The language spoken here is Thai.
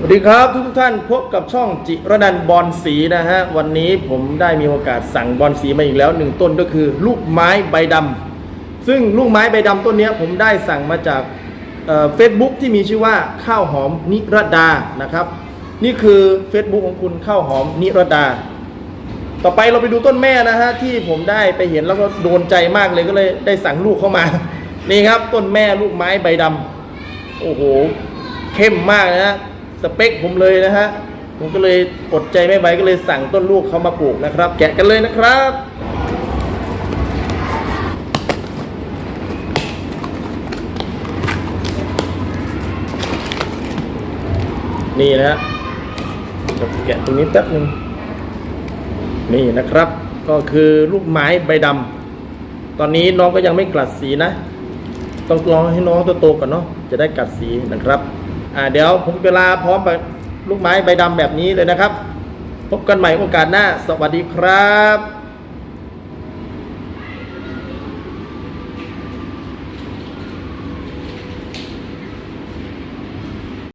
สวัสดีครับทุกท่านพบกับช่องจิรนันบอลสีนะฮะวันนี้ผมได้มีโอกาสสั่งบอลสีมาอีกแล้วหนึ่งต้นก็คือลูกไม้ใบดำซึ่งลูกไม้ใบดำต้นนี้ผมได้สั่งมาจากเฟซบุ๊กที่มีชื่อว่าข้าวหอมนิรดานะครับ นี่คือ Facebook ของคุณข้าวหอมนิรดา ต่อไปเราไปดูต้นแม่นะฮะที่ผมได้ไปเห็นแล้วก็โดนใจมากเลยก็เลยได้สั่งลูกเข้ามานี่ครับต้นแม่ลูกไม้ใบดำโอ้โหเข้มมากนะฮะ สเปคผมเลยนะฮะผมก็เลยอดใจไม่ไหวก็เลยสั่งต้นลูกเขามาปลูกนะครับ แกะกันเลยนะครับนี่นะฮะแกะตรงนี้แป๊บหนึ่งนี่นะครับ ก็คือลูกไม้ใบดำตอนนี้น้องก็ยังไม่กลัดสีนะ ต้องรอให้น้องโตๆก่อนเนาะจะได้กัดสีนะครับ อ่าเดี๋ยวผมเวลาพร้อมกับลูกไม้ใบดำแบบนี้เลยนะครับ พบกันใหม่โอกาสหน้า สวัสดีครับ